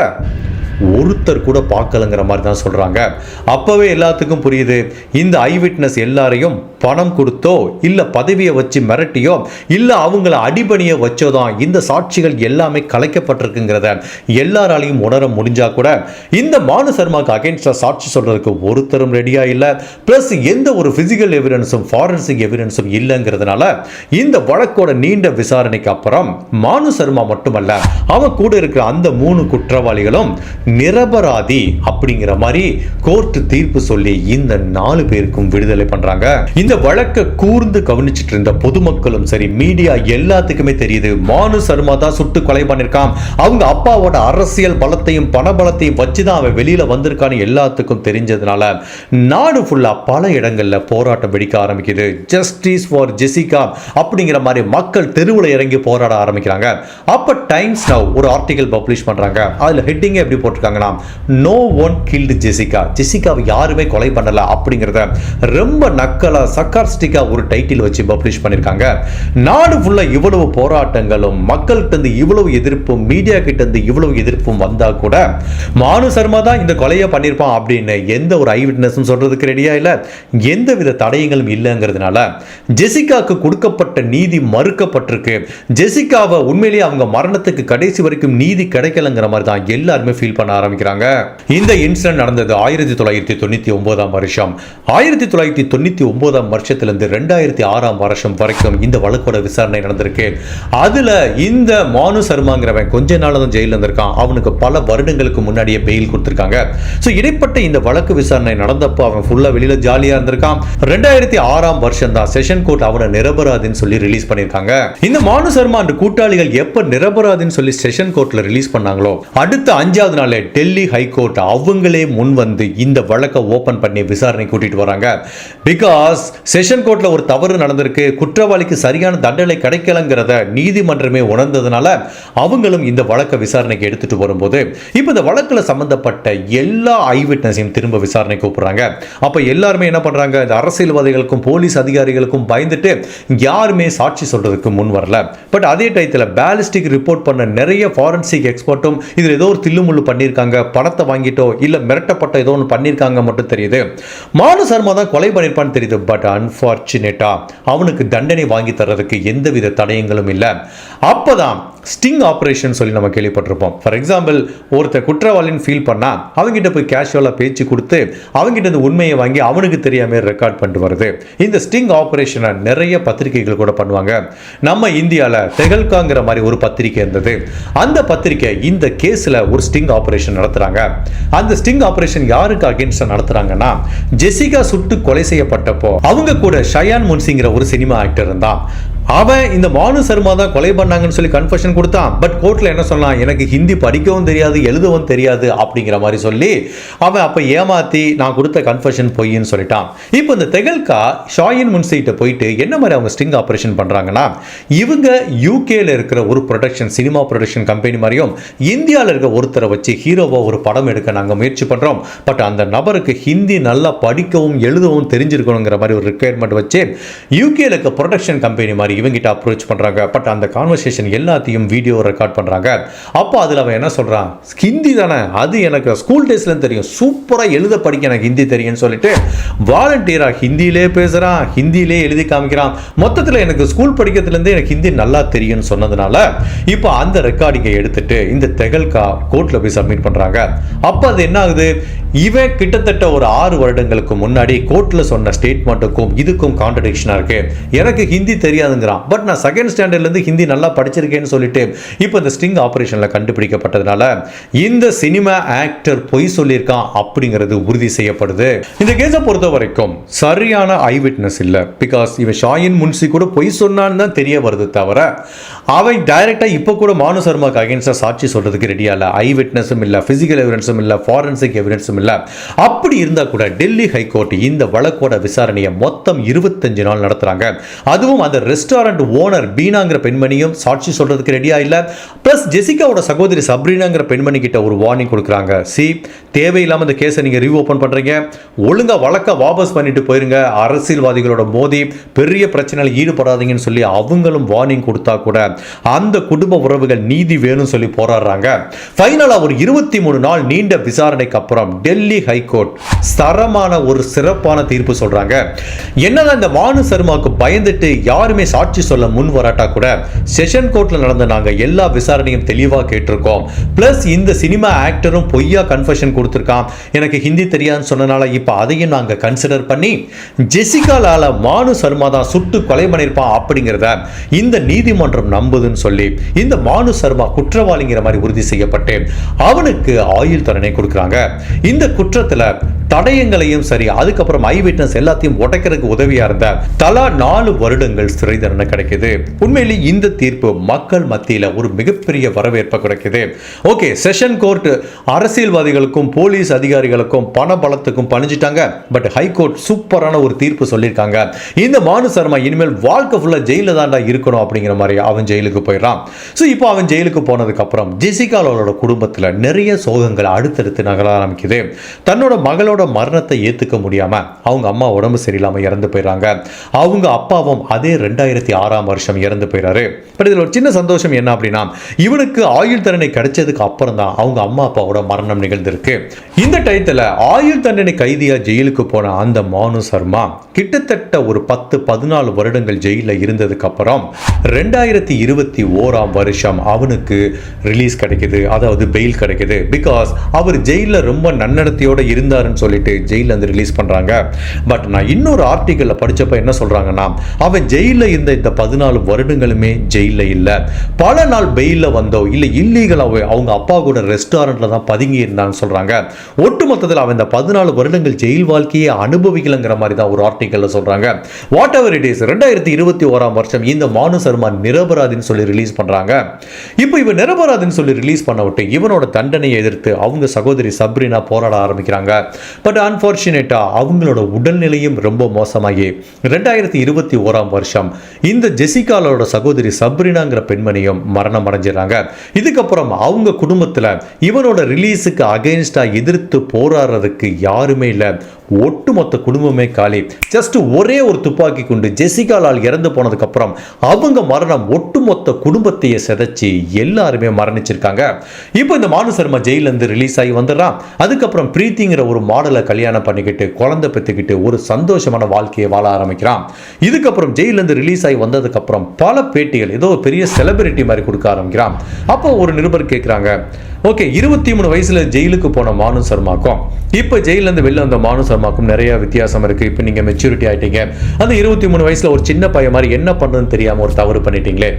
ஒருத்தர் கூட பார்க்கலங்கிற மாதிரி தான் சொல்கிறாங்க அப்போவே எல்லாத்துக்கும் புரியுது இந்த ஐ விட்னஸ் எல்லாரையும் பணம் கொடுத்தோ இல்லை பதவியை வச்சு மிரட்டியோ இல்லை அவங்கள அடிபணியை வச்சோ தான் இந்த சாட்சிகள் எல்லாமே கலைக்கப்பட்டிருக்குங்கிறத எல்லாராலையும் உணர முடிஞ்சா கூட இந்த மானு சர்மாக்கு அகேன்ஸ்டாக சாட்சி சொல்கிறதுக்கு ஒருத்தரும் ரெடியாக இல்லை. ப்ளஸ் எந்த ஒரு ஃபிசிக்கல் எவிடன்ஸும் ஃபாரன்சிக் எவிடன்ஸும் இல்லைங்கிறதுனால இந்த வழக்கோட நீண்ட விசாரணைக்கு அப்புறம் மானு சர்மா மட்டுமல்ல அவன் கூட இருக்கிற அந்த மூணு குற்றவாளிகளும் நிரபராதி அப்படிங்கிற மாதிரி கோர்ட் தீர்ப்பு சொல்லி இந்த நாலு பேருக்கும் விடுதலை பண்றாங்க. இந்த வழக்கை கூர்ந்து கவனிச்சிட்டு இருந்த பொதுமக்களும் சரி மீடியா எல்லாத்துக்குமே தெரியுது. மானு சர்மா தான் சுட்டு கொலை பண்ணிருக்கான். அவங்க அப்பாவோட அரசியல் பலத்தையும் பண பலத்தையும் அவன் வெளியில வந்திருக்கான்னு எல்லாத்துக்கும் தெரிஞ்சதுனால நாடு ஃபுல்லா பல இடங்கள்ல போராட்டம் வெடிக்க ஆரம்பிக்குது. ஜஸ்டிஸ் ஃபார் ஜெசிகா அப்படிங்கிற மாதிரி மக்கள் தெருவில் இறங்கி போராட ஆரம்பிக்கிறாங்க. அப்ப டைம்ஸ் நவ் ஒரு ஆர்டிகல் பப்ளிஷ் பண்றாங்க. அதுல ஹெட்டிங் எப்படி போட்டிருக்காங்கன்னா நோ ஒன் கில்டு ஜெசிகா ஜெசிகாவை யாருமே கொலை பண்ணல அப்படிங்கிறத ரொம்ப நக்கலா சக்கார்ஸ்டிக்கா ஒரு டைட்டில் வச்சு பப்ளிஷ் பண்ணியிருக்காங்க நாடு ஃபுல்லா இவ்வளவு போராட்டங்களும் மக்கள்கிட்ட இருந்து இவ்வளவு எதிர்ப்பும் மீடியா கிட்ட இருந்து இவ்வளவு எதிர்ப்பும் வந்தா கூட மானு சர்மா தான் இந்த கொலையை பண்ணியிருப்பான் அப்படின்னு எந்த ஒரு ஐ விட்னஸும் சொல்றதுக்கு ரெடியா இல்ல. எந்த வித தடயங்களும் இல்லைங்கிறதுனால ஜெசிகாக்கு கொடுக்கப்பட்ட நீதி மறுக்கப்பட்டிருக்கு. ஜெசிகாவை உண்மையிலேயே அவங்க மரணத்துக்கு கடைசி வரைக்கும் நீதி கிடைக்கலங்கிற மாதிரி தான் எல்லாருமே ஃபீல் பண்ண ஆரம்பிக்கிறாங்க. இந்த இன்சிடென்ட் நடந்தது ஆயிரத்தி தொள்ளாயிரத்தி தொண்ணூற்றி ஒன்பதாம் வருஷம். ஆயிரத்தி தொள்ளாயிரத்தி தொண்ணூற்றி ஒன்பதாம் வருஷத்திலிருந்து ரெண்டாயிரத்தி ஆறாம் வருஷம் வரைக்கும் இந்த வழக்கோட விசாரணை நடந்திருக்கு. அதில் இந்த மானு சர்மாங்கிறவன் கொஞ்ச நாள் தான் ஜெயிலில் இருந்திருக்கான். அவனுக்கு பல வருடங்களுக்கு முன்னாடியே பெயில் கொடுத்துருக்காங்க. ஸோ இடைப்பட்ட இந்த வழக்கு விசாரணை நடந்தப்போ அவன் ஃபுல்லாக வெளியில் ஜாலியாக இருந்திருக்கான். ரெண்டாயிரத்தி ஆறாம் வருஷம் தான் செஷன் கோர்ட் அவனை நிரபராதின்னு சொல்லி ரிலீஸ் பண்ணியிருக்காங்க. இந்த மானு சர்மா அண்ட் கூட்டாளிகள் எப்போ நிரபராதின்னு சொல்லி செஷன் கோர்ட்டில் ரிலீஸ் பண்ணாங்களோ? அடுத்த அஞ்சாவது நாள் டெல்லி ஹைகோர்ட் அவங்களே முன் வந்து இந்த வழக்கை ஓபன் பண்ணி விசாரணை கூட்டிட்டு வராங்க. பிகாஸ் செஷன் கோர்ட்ல ஒரு தவறு நடந்திருக்கு. குற்றவாளிக்கு சரியான தண்டனை கிடைக்கலங்கிறத நீதிமன்றமே உணர்ந்ததுனால அவங்களும் இந்த வழக்கை விசாரணைக்கு எடுத்துட்டு வரும்போது இப்போ இந்த வழக்கில் சம்பந்தப்பட்ட எல்லா ஐ திரும்ப விசாரணை கூப்பிடுறாங்க. அப்போ எல்லாருமே என்ன பண்றாங்க? இந்த அரசியல்வாதிகளுக்கும் போலீஸ் அதிகாரிகளுக்கும் பயந்துட்டு யாருமே சாட்சி சொல்றதுக்கு முன் வரல. பட் அதே டயத்தில் பேலிஸ்டிக் ரிப்போர்ட் பண்ண நிறைய ஃபாரன்சிக் எக்ஸ்பர்ட்டும் இதில் ஏதோ ஒரு தில்லுமுள்ளு பண்ணியிருக்காங்க பணத்தை வாங்கிட்டோ இல்லை மிரட்டப்பட்ட ஏதோ ஒன்று பண்ணியிருக்காங்க மட்டும் தெரியுது. மானு சர்மா தான் கொலை பண்ணியிருப்பான்னு தெரியுது பட் அன்ஃபார்ச்சுனேட்டாக அவனுக்கு தண்டனை வாங்கி தர்றதுக்கு எந்தவித தடயங்களும் இல்லை. அப்பதான் ஸ்டிங் ஆப்ரேஷன் சொல்லி நம்ம கேள்விப்பட்டிருப்போம். ஃபார் எக்ஸாம்பிள் ஒருத்தர் குற்றவாளின்னு ஃபீல் பண்ணால் அவங்ககிட்ட போய் கேஷுவலாக பேச்சு கொடுத்து அவங்ககிட்ட இந்த உண்மையை வாங்கி அவனுக்கு தெரியாமல் ரெக்கார்ட் பண்ணிட்டு வருது இந்த ஸ்டிங் ஆப்ரேஷனை நிறைய பத்திரிகைகள் கூட பண்ணுவாங்க. நம்ம இந்தியாவில் தெகல்காங்கிற மாதிரி ஒரு பத்திரிகை இருந்தது. அந்த பத்திரிகை இந்த கேஸில் ஒரு ஸ்டிங் ஆப்ரேஷன் நடத்துகிறாங்க அந்த ஸ்டிங் ஆப்ரேஷன் யாருக்கு அகேன்ஸ்டாக நடத்துகிறாங்கன்னா ஜெசிகா சுட்டு கொலை செய்யப்பட்டப்போ அவங்க கூட ஷயான் முன்சிங்கிற ஒரு சினிமா ஆக்டர் இருந்தான். அவன் இந்த மானு சர்மா தான் கொலை பண்ணாங்கன்னு சொல்லி கன்ஃபெஷன் கொடுத்தான். பட் கோர்ட்டில் என்ன சொன்னான்? எனக்கு ஹிந்தி படிக்கவும் தெரியாது எழுதவும் தெரியாது அப்படிங்கிற மாதிரி சொல்லி அவன் அப்போ ஏமாத்தி நான் கொடுத்த கன்ஃபெஷன் பொய்ன்னு சொல்லிட்டான். இப்போ இந்த தெகல்கா ஷாயின் முன்சைட்ட போயிட்டு என்ன மாதிரி அவங்க ஸ்டிங் ஆப்ரேஷன் பண்ணுறாங்கன்னா இவங்க யூகேல இருக்கிற ஒரு ப்ரொடக்ஷன் சினிமா ப்ரொடக்ஷன் கம்பெனி மாதிரியும் இந்தியாவில் இருக்கிற ஒருத்தரை வச்சு ஹீரோவாக ஒரு படம் எடுக்க நாங்கள் முயற்சி பண்ணுறோம் பட் அந்த நபருக்கு ஹிந்தி நல்லா படிக்கவும் எழுதவும் தெரிஞ்சிருக்கணுங்கிற மாதிரி ஒரு ரிக்குயர்மெண்ட் வச்சு யூகேல இருக்க ப்ரொடக்ஷன் கம்பெனி மாதிரி இவங்கிட்ட அப்ரோச் பண்ணுறாங்க பட் அந்த கான்வர்சேஷன் எல்லாத்தையும் வீடியோ ரெக்கார்ட் பண்ணுறாங்க அப்போ அதில் அவன் என்ன சொல்றான்? ஹிந்தி தானே? அது எனக்கு ஸ்கூல் டேஸ்லேருந்து தெரியும். சூப்பரா எழுத படிக்க எனக்கு ஹிந்தி தெரியும்னு சொல்லிட்டு வாலண்டியரா ஹிந்தியிலே பேசுறான். ஹிந்தியிலே எழுதி காமிக்கிறான். மொத்தத்தில் எனக்கு ஸ்கூல் படிக்கிறதுலேருந்து எனக்கு ஹிந்தி நல்லா தெரியும்னு சொன்னதுனால இப்போ அந்த ரெக்கார்டிங்கை எடுத்துட்டு இந்த தெகல்கா கோர்ட்ல போய் சப்மிட் பண்றாங்க. அப்போ அது என்ன ஆகுது? இவன் கிட்டத்தட்ட ஒரு ஆறு வருடங்களுக்கு முன்னாடி கோர்ட்ல சொன்ன ஸ்டேட்மெண்ட்டுக்கும் இதுக்கும் கான்ட்ரடிக்ஷனாக இருக்கு. எனக்கு ஹிந்தி தெரியாதுங்க. தெரியாதுங்கிறான் பட் நான் செகண்ட் ஸ்டாண்டர்ட்லேருந்து ஹிந்தி நல்லா படிச்சிருக்கேன்னு சொல்லிட்டு இப்போ இந்த ஸ்டிங் ஆப்ரேஷனில் கண்டுபிடிக்கப்பட்டதுனால இந்த சினிமா ஆக்டர் பொய் சொல்லியிருக்கான் அப்படிங்கிறது உறுதி செய்யப்படுது. இந்த கேஸை பொறுத்த வரைக்கும் சரியான ஐ விட்னஸ் இல்லை. பிகாஸ் இவன் ஷாயின் முன்சி கூட பொய் சொன்னான்னு தான் தெரிய வருது தவிர அவன் டைரெக்டாக இப்போ கூட மானு சர்மாக்கு அகேன்ஸ்டாக சாட்சி சொல்கிறதுக்கு ரெடியாக இல்லை. ஐ விட்னஸும் இல்லை ஃபிசிக்கல் எவிடன்ஸும் இல்லை ஃபாரன்சிக் எவிடன்ஸும் இல்லை. அப்படி இருந்தால் கூட டெல்லி ஹைகோர்ட் இந்த வழக்கோட விசாரணையை மொத்தம் இருபத்தஞ்சு நாள் நடத்துகிறாங்க அதுவும் அந்த ரெஸ்ட் ரெஸ்டாரண்ட் ஓனர் பீனாங்கிற பெண்மணியும் சாட்சி சொல்கிறதுக்கு ரெடியாக இல்லை. ப்ளஸ் ஜெசிகாவோட சகோதரி சப்ரீனாங்கிற பெண்மணி கிட்ட ஒரு வார்னிங் கொடுக்குறாங்க. சி தேவையில்லாமல் இந்த கேஸை நீங்கள் ரீ ஓப்பன் பண்ணுறீங்க ஒழுங்காக வழக்க வாபஸ் பண்ணிட்டு போயிருங்க. அரசியல்வாதிகளோட மோதி பெரிய பிரச்சனையில் ஈடுபடாதீங்கன்னு சொல்லி அவங்களும் வார்னிங் கொடுத்தா கூட அந்த குடும்ப உறவுகள் நீதி வேணும்னு சொல்லி போராடுறாங்க. ஃபைனலாக ஒரு இருபத்தி மூணு நாள் நீண்ட விசாரணைக்கு அப்புறம் டெல்லி ஹைகோர்ட் தரமான ஒரு சிறப்பான தீர்ப்பு சொல்கிறாங்க என்னதான் இந்த மானு சர்மாவுக்கு பயந்துட்டு யாருமே சாட்சி சொல்ல முன் வராட்டா கூட செஷன் கோர்ட்ல நடந்த நாங்க எல்லா விசாரணையும் தெளிவா கேட்டிருக்கோம். பிளஸ் இந்த சினிமா ஆக்டரும் பொய்யா கன்ஃபெஷன் கொடுத்துருக்கான். எனக்கு ஹிந்தி தெரியாதுன்னு சொன்னனால இப்போ அதையும் நாங்க கன்சிடர் பண்ணி ஜெசிகா லால மானு சர்மா தான் சுட்டு கொலை பண்ணியிருப்பான் அப்படிங்கிறத இந்த நீதிமன்றம் நம்புதுன்னு சொல்லி இந்த மானு சர்மா குற்றவாளிங்கிற மாதிரி உறுதி செய்யப்பட்டு அவனுக்கு ஆயுள் தண்டனை கொடுக்குறாங்க. இந்த குற்றத்துல தடயங்களையும் சரி அதுக்கப்புறம் ஐ விட்னஸ் எல்லாத்தையும் உடைக்கிறதுக்கு உதவியா இருந்த தலா நாலு வருடங்கள் சிறை தண்டனை கிடைக்குது? உண்மையிலே இந்த தீர்ப்பு மக்கள் மத்தியில் ஒரு மிகப்பெரிய வரவேற்பை கிடைக்குது ஓகே செஷன் கோர்ட் அரசியல்வாதிகளுக்கும் போலீஸ் அதிகாரிகளுக்கும் பண பலத்துக்கும் பணிஞ்சிட்டாங்க. பட் ஹைகோர்ட் சூப்பரான ஒரு தீர்ப்பு சொல்லியிருக்காங்க. இந்த மானு சர்மா இனிமேல் வாழ்க்கை ஃபுல்லாக ஜெயிலில் தாண்டா இருக்கணும் அப்படிங்கிற மாதிரி அவன் ஜெயிலுக்கு போயிடறான். ஸோ இப்போ அவன் ஜெயிலுக்கு போனதுக்கப்புறம் ஜெசிகாலோட குடும்பத்தில் நிறைய சோகங்கள் அடுத்தடுத்து நகர ஆரம்பிக்குது. தன்னோட மகளோட மரணத்தை ஏற்றுக்க முடியாமல் அவங்க அம்மா உடம்பு சரியில்லாமல் இறந்து போயிடுறாங்க. அவங்க அப்பாவும் அதே ரெண்டாயிரத்தி ஆறாம் வருஷம் இறந்து போயிறாரு. பட் இதில் ஒரு சின்ன சந்தோஷம் என்ன அப்படின்னா இவனுக்கு ஆயுள் தண்டனை கிடைச்சதுக்கு அப்புறம் தான் அவங்க அம்மா அப்பாவோட மரணம் நிகழ்ந்திருக்கு. இந்த டயத்தில் ஆயுள் தண்டனை கைதியாக ஜெயிலுக்கு போன அந்த மானு சர்மா கிட்டத்தட்ட ஒரு பத்து பதினாலு வருடங்கள் ஜெயிலில் இருந்ததுக்கப்புறம் ரெண்டாயிரத்தி இருபத்தி ஓராம் வருஷம் அவனுக்கு ரிலீஸ் கிடைக்குது. அதாவது பெயில் கிடைக்குது. பிகாஸ் அவர் ஜெயிலில் ரொம்ப நன்னடத்தையோடு இருந்தாருன்னு சொல்லிட்டு ஜெயிலில் வந்து ரிலீஸ் பண்ணுறாங்க பட் நான் இன்னொரு ஆர்டிக்கலில் படித்தப்ப என்ன சொல்கிறாங்கன்னா அவன் ஜெயிலில் இருந்த இந்த பதினாலு வருடங்களுமே ஜெயிலில் இல்லை. பல நாள் பெயிலில் வந்தோ இல்லை இல்லீகலாக அவங்க அப்பா கூட ரெஸ்டாரண்ட்டில் தான் பதுங்கி இருந்தான்னு சொல்கிறாங்க ஒட்டுமொத்தத்தில் அவன் இந்த பதினாலு வருடங்கள் ஜெயில் வாழ்க்கையை அனுபவிக்கலங்கிற மாதிரி தான் ஒரு ஆர்டிக்கலில் சொல்கிறாங்க வாட் எவர் இட் இஸ் ரெண்டாயிரத்தி இருபத்தி ஓராம் வருஷம் இந்த மானு சர்மா நிரபராதின்னு சொல்லி ரிலீஸ் பண்ணுறாங்க இப்போ இவன் நிரபராதின்னு சொல்லி ரிலீஸ் பண்ண விட்டு இவனோட தண்டனையை எதிர்த்து அவங்க சகோதரி சப்ரினா போராட ஆரம்பிக்கிறாங்க. பட் அன்ஃபார்ச்சுனேட்டாக அவங்களோட உடல்நிலையும் ரொம்ப மோசமாகி ரெண்டாயிரத்தி இருபத்தி ஓராம் வருஷம் இந்த ஜெசிகாலோட சகோதரி சப்ரினாங்கிற பெண்மணியும் மரணம் அடைஞ்சிடறாங்க. இதுக்கப்புறம் அவங்க குடும்பத்தில் இவனோட ரிலீஸுக்கு அகைன்ஸ்டாக எதிர்த்து போராடுறதுக்கு யாருமே இல்லை. ஒட்டுமொத்த குடும்பமே காலி. ஜஸ்ட் ஒரே ஒரு துப்பாக்கி குண்டு ஜெசிகாலால் இறந்து போனதுக்கப்புறம் அவங்க மரணம் ஒட்டுமொத்த குடும்பத்தையே சிதைச்சி எல்லாருமே மரணிச்சிருக்காங்க. இப்போ இந்த மானு சர்மா ஜெயிலேருந்து ரிலீஸ் ஆகி வந்துடுறான். அதுக்கப்புறம் பிரீத்திங்கிற ஒரு மாடலை கல்யாணம் பண்ணிக்கிட்டு குழந்தை பெற்றுக்கிட்டு ஒரு சந்தோஷமான வாழ்க்கையை வாழ ஆரம்பிக்கிறான். இதுக்கப்புறம் ஜெயிலேருந்து ரிலீஸ் ஆகி வந்ததுக்கப்புறம் பல பேட்டிகள் ஏதோ பெரிய செலிபிரிட்டி மாதிரி கொடுக்க ஆரம்பிக்கிறான். அப்போ ஒரு நிருபர் கேட்குறாங்க ஓகே இருபத்தி மூணு வயசுல ஜெயிலுக்கு போன மானு சர்மாக்கும் இப்போ ஜெயிலேருந்து வெளில வந்த மானு சர்மா சர்மாக்கும் நிறைய வித்தியாசம் இருக்கு. இப்போ நீங்க மெச்சூரிட்டி ஆகிட்டீங்க அந்த இருபத்தி மூணு வயசுல ஒரு சின்ன பையன் மாதிரி என்ன பண்ணுறதுன்னு தெரியாம ஒரு தவறு பண்ணிட்டீங்களே?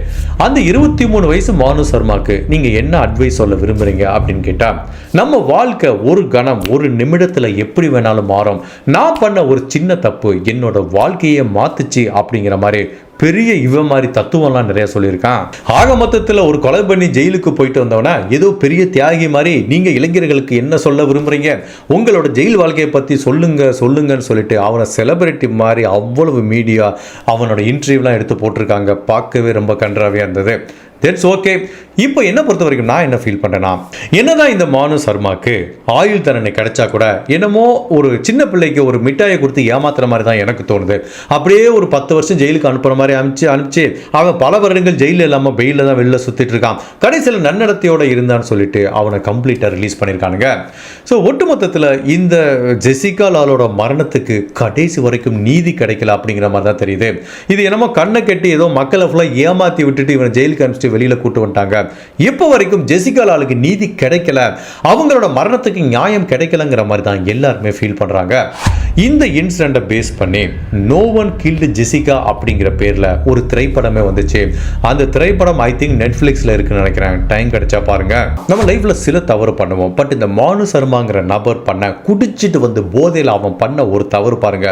அந்த இருபத்தி மூணு வயசு மானு சர்மாக்கு நீங்க என்ன அட்வைஸ் சொல்ல விரும்புறீங்க அப்படின்னு கேட்டால் நம்ம வாழ்க்கை ஒரு கணம் ஒரு நிமிடத்துல எப்படி வேணாலும் மாறும். நான் பண்ண ஒரு சின்ன தப்பு என்னோட வாழ்க்கையை மாத்துச்சு அப்படிங்கிற மாதிரி பெரிய இவன் மாதிரி தத்துவம்லாம் நிறைய சொல்லியிருக்கான். ஆக மொத்தத்தில் ஒரு கொலை பண்ணி ஜெயிலுக்கு போயிட்டு வந்தவனா ஏதோ பெரிய தியாகி மாதிரி நீங்கள் இளைஞர்களுக்கு என்ன சொல்ல விரும்புகிறீங்க உங்களோட ஜெயில் வாழ்க்கையை பற்றி சொல்லுங்க சொல்லுங்கன்னு சொல்லிட்டு அவனை செலிபிரிட்டி மாதிரி அவ்வளவு மீடியா அவனோட இன்டர்வியூலாம் எடுத்து போட்டிருக்காங்க. பார்க்கவே ரொம்ப கன்றாவே இருந்தது. தட்ஸ் ஓகே இப்போ என்ன பொறுத்த வரைக்கும் நான் என்ன ஃபீல் பண்ணுறேன்னா என்னதான் இந்த மானு சர்மாக்கு ஆயுள் தண்டனை கிடைச்சா கூட என்னமோ ஒரு சின்ன பிள்ளைக்கு ஒரு மிட்டாயை கொடுத்து ஏமாத்துற மாதிரி தான் எனக்கு தோணுது. அப்படியே ஒரு பத்து வருஷம் ஜெயிலுக்கு அனுப்புற மாதிரி அனுப்பிச்சு அனுப்பிச்சு அவன் பல வருடங்கள் ஜெயிலில் இல்லாமல் வெயிலில் தான் வெளில சுற்றிட்டு இருக்கான். கடைசியில் நன்னடத்தையோட இருந்தான்னு சொல்லிட்டு அவனை கம்ப்ளீட்டாக ரிலீஸ் பண்ணியிருக்கானுங்க ஸோ ஒட்டுமொத்தத்தில் இந்த ஜெசிகா லாலோட மரணத்துக்கு கடைசி வரைக்கும் நீதி கிடைக்கல அப்படிங்கிற மாதிரி தான் தெரியுது. இது என்னமோ கண்ணை கட்டி ஏதோ மக்களை ஃபுல்லாக ஏமாற்றி விட்டுட்டு இவனை ஜெயிலுக்கு அனுப்பிச்சிட்டு வெளியில் கூட்டு வந்துட்டாங்க. இப்போ வரைக்கும் ஜெசிகா லாலுக்கு நீதி கிடைக்கல. அவங்களோட மரணத்துக்கு நியாயம் கிடைக்கலங்கிற மாதிரி தான் எல்லாருமே ஃபீல் பண்ணுறாங்க இந்த இன்சிடெண்ட்டை பேஸ் பண்ணி நோ ஒன் கில்டு ஜெசிகா அப்படிங்கிற பேரில் ஒரு திரைப்படமே வந்துச்சு. அந்த திரைப்படம் ஐ திங்க் நெட்ஃப்ளிக்ஸில் இருக்குன்னு நினைக்கிறேன். டைம் கிடைச்சா பாருங்க. நம்ம லைஃப்பில் சில தவறு பண்ணுவோம். பட் இந்த மானு சர்மாங்கிற நபர் பண்ண குடிச்சிட்டு வந்து போதையில் அவன் பண்ண ஒரு தவறு பாருங்க.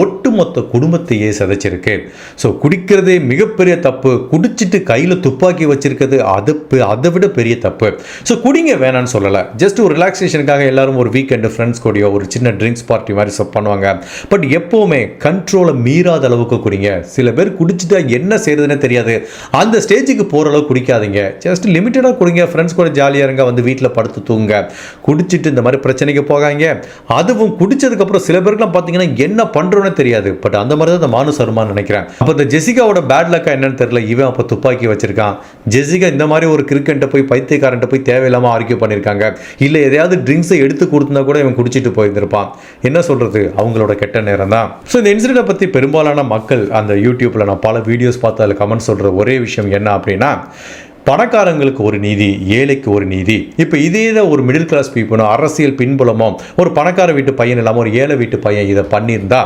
ஒட்டுமொத்த குடும்பத்தையே சிதைச்சிருக்கு. ஸோ குடிக்கிறதே மிகப்பெரிய தப்பு. குடிச்சிட்டு கையில் துப்பாக்கி வச்சிருக்கிறது அது அதை விட பெரிய தப்பு. ஸோ குடிங்க வேணாம்னு சொல்லலை. ஜஸ்ட் ஒரு ரிலாக்ஸேஷனுக்காக எல்லாரும் ஒரு வீக்கெண்டு ஃப்ரெண்ட்ஸ் கூடயோ ஒரு சின்ன ட்ரிங்க்ஸ் பார்ட்டி மாதிரி சப் பண்ணுவாங்க. பட் எப்போவுமே கண்ட்ரோலை மீறாத அளவுக்கு குடிங்க. சில பேர் குடிச்சிட்டா என்ன செய்யறதுன்னு தெரியாது. அந்த ஸ்டேஜுக்கு போகிற அளவுக்கு குடிக்காதீங்க. ஜஸ்ட் லிமிட்டடாக குடிங்க. ஃப்ரெண்ட்ஸ் கூட ஜாலியாக இருங்க. வந்து வீட்டில் படுத்து தூங்க குடிச்சிட்டு இந்த மாதிரி பிரச்சனைக்கு போகாங்க அதுவும் குடிச்சதுக்கப்புறம் சில பேருக்குலாம் பார்த்தீங்கன்னா என்ன பண்ணுறோன்னு தெரியாது. பட் அந்த மாதிரி தான் இந்த மானு சர்மான்னு நினைக்கிறேன். அப்போ இந்த ஜெசிகாவோட பேட் லக்கா என்னன்னு தெரியல. இவன் அப்போ துப்பாக்கி வச்சிருக்கான். ஜெசிகா இந்த மாதிரி ஒரு கிரிக்கெட்டை போய் பைத்தியக்காரன்ட்ட போய் தேவையில்லாமல் ஆர்கியூ பண்ணியிருக்காங்க இல்லை எதையாவது ட்ரிங்க்ஸை எடுத்து கொடுத்தா கூட இவன் குடிச்சிட்டு போயிருந்திருப்பான். என்ன சொல்றது? அவங்களோட கெட்ட நேரம் தான் ஸோ இந்த இன்சிடெண்ட்டை பற்றி பெரும்பாலான மக்கள் அந்த யூடியூப்ல நான் பல வீடியோஸ் பார்த்து அதில் கமெண்ட் சொல்ற ஒரே விஷயம் என்ன அப்படின்னா பணக்காரங்களுக்கு ஒரு நீதி ஏழைக்கு ஒரு நீதி. இப்போ இதே தான் ஒரு மிடில் கிளாஸ் பீப்புளும் அரசியல் பின்புலமோ ஒரு பணக்கார வீட்டு பையன் இல்லாமல் ஒரு ஏழை வீட்டு பையன் இதை பண்ணியிருந்தா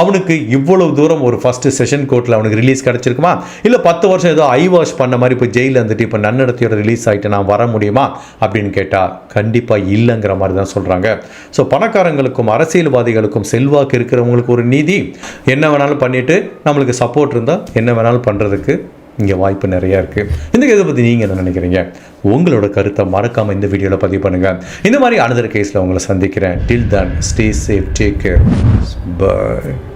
அவனுக்கு இவ்வளவு தூரம் ஒரு ஃபர்ஸ்ட் செஷன் கோர்ட்டில் அவனுக்கு ரிலீஸ் கிடச்சிருக்குமா? இல்லை பத்து வருஷம் ஏதோ ஐ வாஷ் பண்ண மாதிரி இப்போ ஜெயிலில் இருந்துட்டு இப்போ நன்னடத்தையோட ரிலீஸ் ஆகிட்டு நான் வர முடியுமா? அப்படின்னு கேட்டால் கண்டிப்பாக இல்லைங்கிற மாதிரி தான் சொல்கிறாங்க ஸோ பணக்காரங்களுக்கும் அரசியல்வாதிகளுக்கும் செல்வாக்கு இருக்கிறவங்களுக்கு ஒரு நீதி. என்ன வேணாலும் பண்ணிட்டு நம்மளுக்கு சப்போர்ட் இருந்தால் என்ன வேணாலும் பண்ணுறதுக்கு இங்கே வாய்ப்பு நிறையா இருக்குது இந்த கேஸை பற்றி நீங்கள் என்ன நினைக்கிறீங்க? உங்களோட கருத்தை மறக்காமல் இந்த வீடியோவில் பதிவு பண்ணுங்கள் இந்த மாதிரி அனதர் கேஸில் உங்களை சந்திக்கிறேன். Till then stay safe take care bye